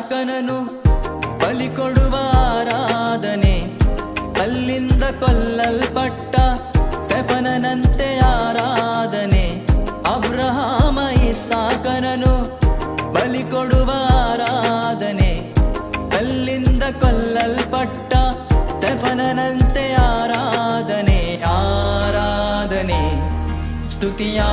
ನಾಯಕನನು ಬಲಿಕೊಡುವ ಆರಾಧನೆ. ಅಲ್ಲಿಂದ ಕೊಲ್ಲಲ್ಪಟ್ಟ ಸ್ಟೆಫನನಂತೆ ಆರಾಧನೆ. ಅಬ್ರಹಾಮ, ಇಸಾಕನನು ಬಲಿಕೊಡುವ ಆರಾಧನೆ. ಅಲ್ಲಿಂದ ಕೊಲ್ಲಲ್ಪಟ್ಟ ಸ್ಟೆಫನನಂತೆ ಆರಾಧನೆ. ಆರಾಧನೆ, ಸ್ತುತಿಯಾ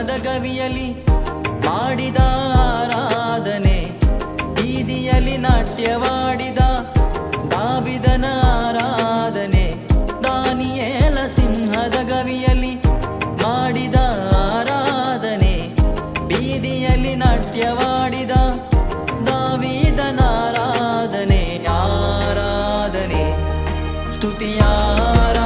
ಮರದ ಗವಿಯಲಿ ಮಾಡಿದ ಆರಾಧನೆ, ಬೀದಿಯಲ್ಲಿ ನಾಟ್ಯವಾಡಿದ ದಾವಿದನ ಆರಾಧನೆ, ದಾನಿಯೇಲ ಸಿಂಹದ ಗವಿಯಲಿ ಮಾಡಿದ ಆರಾಧನೆ, ಬೀದಿಯಲ್ಲಿ ನಾಟ್ಯವಾಡಿದ ದಾವಿದನ ಆರಾಧನೆ ಆರಾಧನೆ ಸ್ತುತಿಯಾರ